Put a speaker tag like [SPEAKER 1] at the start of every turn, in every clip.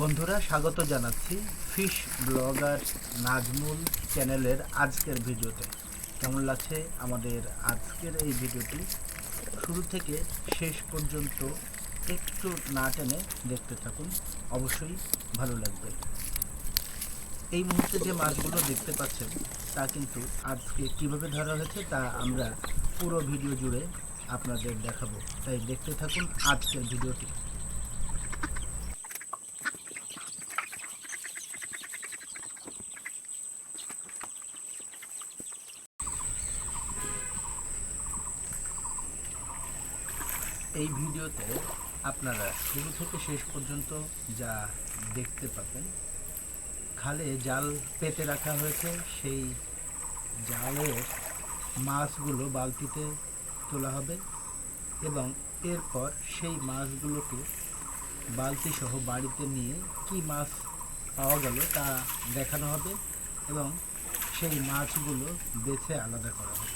[SPEAKER 1] বন্ধুরা, স্বাগত জানাচ্ছি ফিশ ব্লগার নাজমুল চ্যানেলের আজকের ভিডিওতে। কেমন লাগছে আমাদের আজকের এই ভিডিওটি? শুরু থেকে শেষ পর্যন্ত একটু না টেনে দেখতে থাকুন, অবশ্যই ভালো লাগবে। এই মুহূর্তে যে মাছগুলো দেখতে পাচ্ছেন, তা কিন্তু আজকে কীভাবে ধরা হয়েছে তা আমরা পুরো ভিডিও জুড়ে আপনাদের দেখাবো। তাই দেখতে থাকুন আজকের ভিডিওটি। এই ভিডিওতে আপনারা শুরু থেকে শেষ পর্যন্ত যা দেখতে পাবেন, খালে জাল পেতে রাখা হয়েছে। সেই জালের মাছগুলো বালতিতে তোলা হবে এবং এরপর সেই মাছগুলোকে বালতি সহ বাড়িতে নিয়ে কি মাছ পাওয়া গেল তা দেখানো হবে এবং সেই মাছগুলো বেছে আলাদা করা হবে।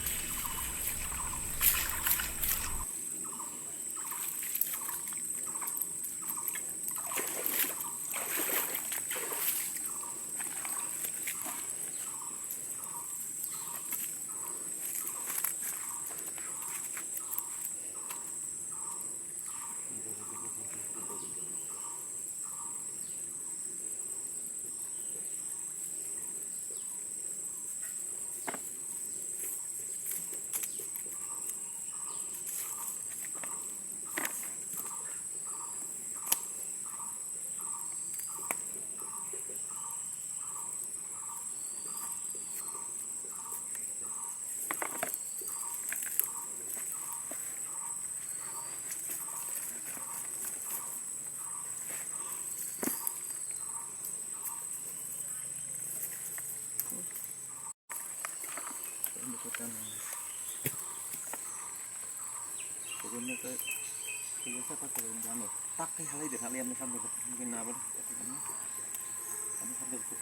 [SPEAKER 2] Pakai hal itu hal yang sampai mungkin apa kami sampai itu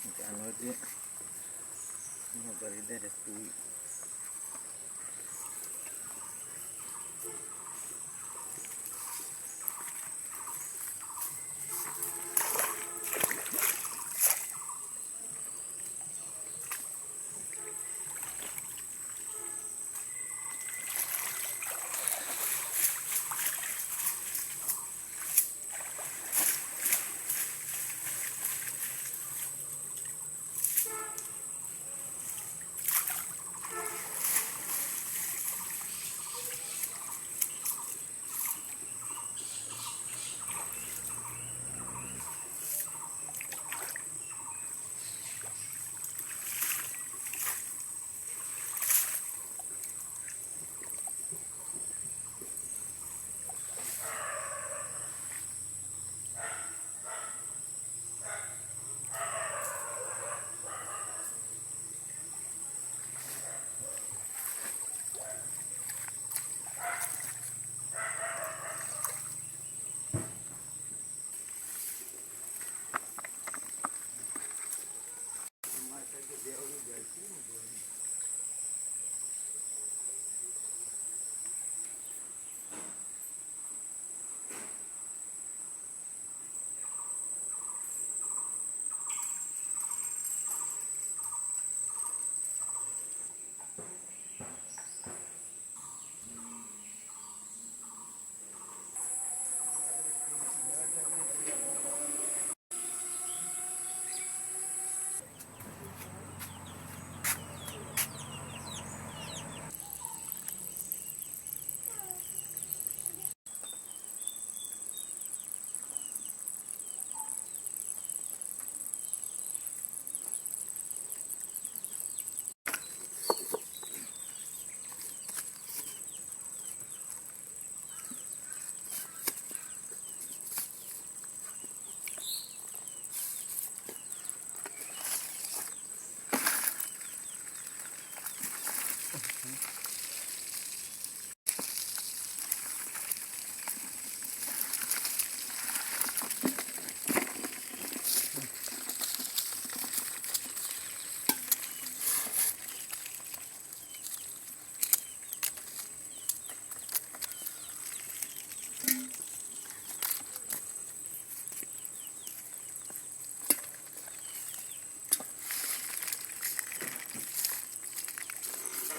[SPEAKER 2] Mungkin anu aja ini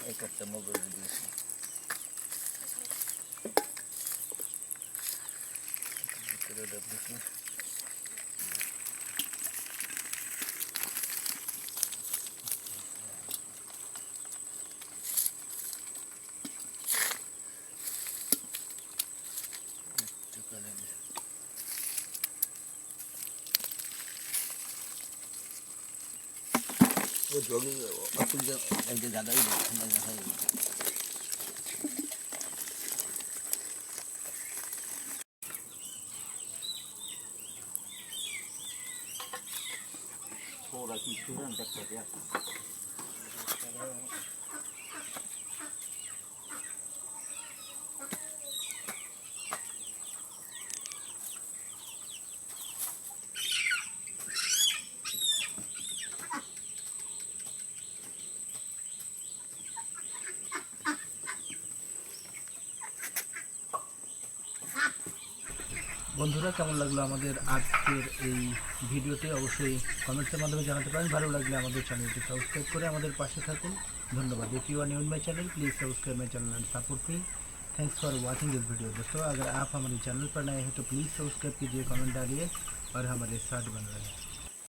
[SPEAKER 2] Ekarte modu biliyorsun. Bir kere de. জমি যে দাদাই দেখা যায় Ora qui studente
[SPEAKER 1] বন্ধুরা কেমন লাগলো আমাদের আজকের এই ভিডিওটি অবশ্যই কমেন্টসের মাধ্যমে জানাতে পারেন ভালো লাগলে আমাদের চ্যানেলটি সাবস্ক্রাইব করে আমাদের পাশে থাকুন ধন্যবাদ if you are new my channel please subscribe my channel and support me thanks for watching this video दोस्तों अगर आप हमारे चैनल पर नए हैं तो प्लीज़ सब्सक्राइब कीजिए कमेंट डालिए और हमारे साथ बन रहे हैं